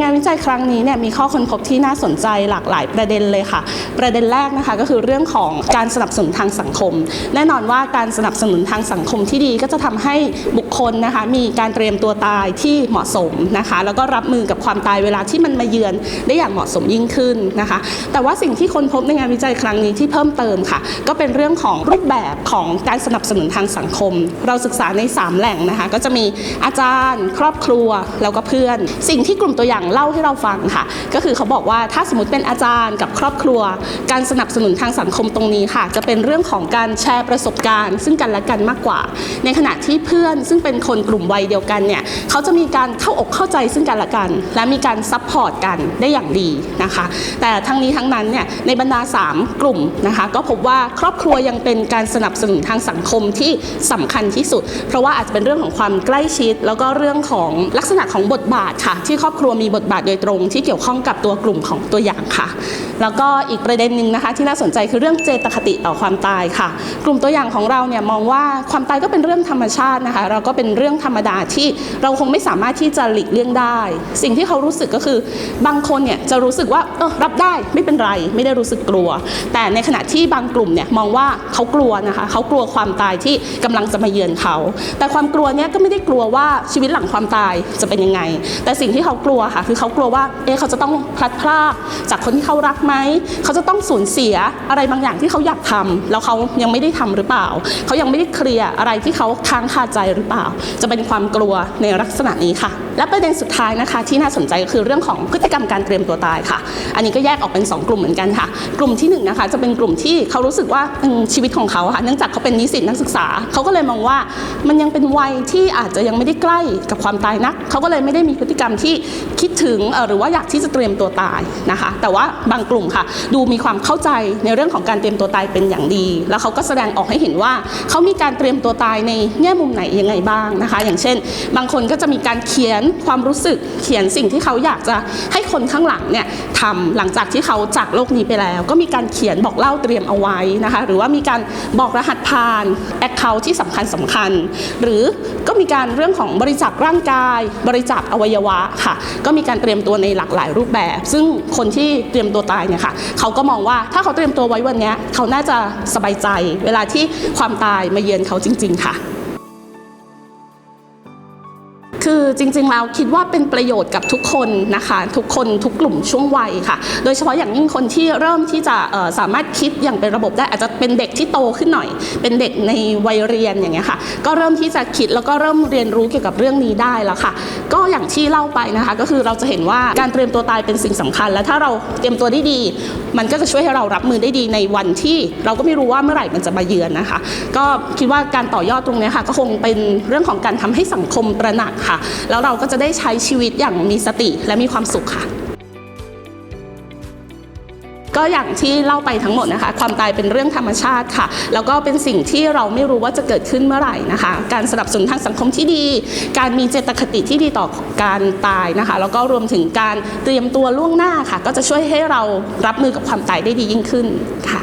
งานวิจัยครั้งนี้เนี่ยมีข้อค้นพบที่น่าสนใจหลากหลายประเด็นเลยค่ะ ประเด็นแรกนะคะก็คือเรื่องของการสนับสนุนทางสังคม แน่นอนว่าการสนับสนุนทางสังคมที่ดีก็จะทำให้บุคคลนะคะมีการเตรียมตัวตายที่เหมาะสมนะคะแล้วก็รับมือกับความตายเวลาที่มันมาเยือนได้อย่างเหมาะสมยิ่งขึ้นนะคะ แต่ว่าสิ่งที่ค้นพบในงานวิจัยครั้งนี้ที่เพิ่มเติมค่ะ ก็เป็นเรื่องของรูปแบบของการสนับสนุนทางสังคม เราศึกษาใน 3 แหล่งนะคะ ก็จะมีอาจารย์ ครอบครัวแล้วก็เพื่อน สิ่งที่กลุ่มตัวอย่างเล่าให้เราฟังค่ะ ก็คือเขาบอกว่าถ้าสมมติเป็นอาจารย์กับครอบครัว การสนับสนุนทางสังคมตรงนี้ค่ะ จะเป็นเรื่องของการแชร์ประสบการณ์ ซึ่งกันและกันมากกว่า ในขณะที่เพื่อนซึ่งเป็นคนกลุ่มวัยเดียวกันเนี่ยเขาจะมีการเข้าอกเข้าใจซึ่งกันและกัน และมีการซัพพอร์ตกันได้อย่างดีนะคะ แต่ทั้งนี้ทั้งนั้นเนี่ยในบรรดา 3 กลุ่มนะคะก็พบว่าครอบครัวยังเป็นการสนับสนุนทางสังคมที่สำคัญที่สุด เพราะว่าอาจจะเป็นเรื่องของความใกล้ชิด แล้วก็เรื่องของลักษณะของบทบาทค่ะ ที่ครอบครัวมีีบทบาทโดยตรง ที่เกี่ยวข้องกับตัวกลุ่มของตัวอย่างค่ะ แล้วก็อีกประเด็นหนึ่งนะคะ ที่น่าสนใจคือเรื่องเจตคติต่อความตายค่ะ กลุ่มตัวอย่างของเราเนี่ยมองว่าความตายก็เป็นเรื่องธรรมชาตินะคะ เราก็เป็นเรื่องธรรมดาที่เราคงไม่สามารถที่จะหลีกเลี่ยงได้ สิ่งที่เขารู้สึกก็คือบางคนเนี่ยจะรู้สึกว่าเออรับได้ไม่เป็นไร ไม่ได้รู้สึกกลัว แต่ในขณะที่บางกลุ่มเนี่ยมองว่าเขากลัวนะคะเขากลัวความตายที่กำลังจะมาเยือนเขา แต่ความกลัวเนี่ยก็ไม่ได้กลัวว่าชีวิตหลังความตายจะเป็นยังไง แต่สิ่งที่เขากลัวค่ะ คือเขากลัวว่า เอ๊ะเขาจะต้องพลัดพรากจากคนที่เขารักไหม เขาจะต้องสูญเสียอะไรบางอย่างที่เขาอยากทำแล้วเขายังไม่ได้ทำหรือเปล่า เขายังไม่ได้เคลียร์อะไรที่เขาค้างคาใจหรือเปล่า จะเป็นความกลัวในลักษณะนี้ค่ะ และประเด็นสุดท้ายนะคะ ที่น่าสนใจก็คือเรื่องของพฤติกรรมการเตรียมตัวตายค่ะ อันนี้ก็แยกออกเป็น 2 กลุ่มเหมือนกันค่ะ กลุ่มที่1นงนะคะจะเป็นกลุ่มที่เขารู้สึกว่าชีวิตของเขาค่ะ เนื่องจากเขาเป็นนิสิตนักศึกษา เขาก็เลยมองว่ามันยังเป็นวัยที่อาจจะยังไม่ได้ใกล้กับความตายนัก เขาก็เลยไม่ได้มีพฤติกรรมที่คิดถึงหรือว่าอยากที่จะเตรียมตัวตายนะคะ แต่ว่าบางกลุ่มค่ะ ดูมีความเข้าใจในเรื่องของการเตรียมตัวตายเป็นอย่างดี แล้วเขาก็แสดงออกให้เห็นว่าเขามีการเตรียมตัวตายในแง่มุมไหนยังไงบ้างนะคะ อย่างเช่น บางคนก็จะมีการเขียนความรู้สึกเขียนสิ่งที่เขาอยากจะให้คนข้างหลังเนี่ยทำหลังจากที่เขาจากโลกนี้ไปแล้ว ก็มีการเขียนบอกเล่าเตรียมเอาไว้นะคะ หรือว่ามีการบอกรหัสผ่านแอคเคาท์ที่สำคัญสำคัญ หรือก็มีการเรื่องของบริจาคร่างกาย บริจาคอวัยวะค่ะก็มีการเตรียมตัวในหลากหลายรูปแบบ ซึ่งคนที่เตรียมตัวตายเนี่ยค่ะเขาก็มองว่าถ้าเขาเตรียมตัวไว้วันนี้เขาน่าจะสบายใจ เวลาที่ความตายมาเยือนเขาจริง ๆ ค่ะ คือจริงๆแล้วคิดว่าเป็นประโยชน์กับทุกคนนะคะทุกคนทุกกลุ่มช่วงวัยค่ะ โดยเฉพาะอย่างยิ่งคนที่เริ่มที่จะสามารถคิดอย่างเป็นระบบได้อาจจะเป็นเด็กที่โตขึ้นหน่อย เป็นเด็กในวัยเรียนอย่างเงี้ยค่ะก็เริ่มที่จะคิดแล้วก็เริ่มเรียนรู้เกี่ยวกับเรื่องนี้ได้แล้วค่ะ ก็อย่างที่เล่าไปนะคะ ก็คือเราจะเห็นว่าการเตรียมตัวตายเป็นสิ่งสำคัญ และถ้าเราเตรียมตัวได้ดี มันก็จะช่วยให้เรารับมือได้ดีในวันที่ เราก็ไม่รู้ว่าเมื่อไหร่มันจะมาเยือนนะคะ ก็คิดว่าการต่อยอดตรงนี้ค่ะก็คงเป็นเรื่องของการทำให้สังคมตระหนักค่ะ แล้วเราก็จะได้ใช้ชีวิตอย่างมีสติและมีความสุขค่ะก็อย่างที่เล่าไปทั้งหมดนะคะ ความตายเป็นเรื่องธรรมชาติค่ะ แล้วก็เป็นสิ่งที่เราไม่รู้ว่าจะเกิดขึ้นเมื่อไหร่นะคะ การสนับสนุนทางสังคมที่ดี การมีเจตคติที่ดีต่อการตายนะคะ แล้วก็รวมถึงการเตรียมตัวล่วงหน้าค่ะ ก็จะช่วยให้เรารับมือกับความตายได้ดียิ่งขึ้นค่ะ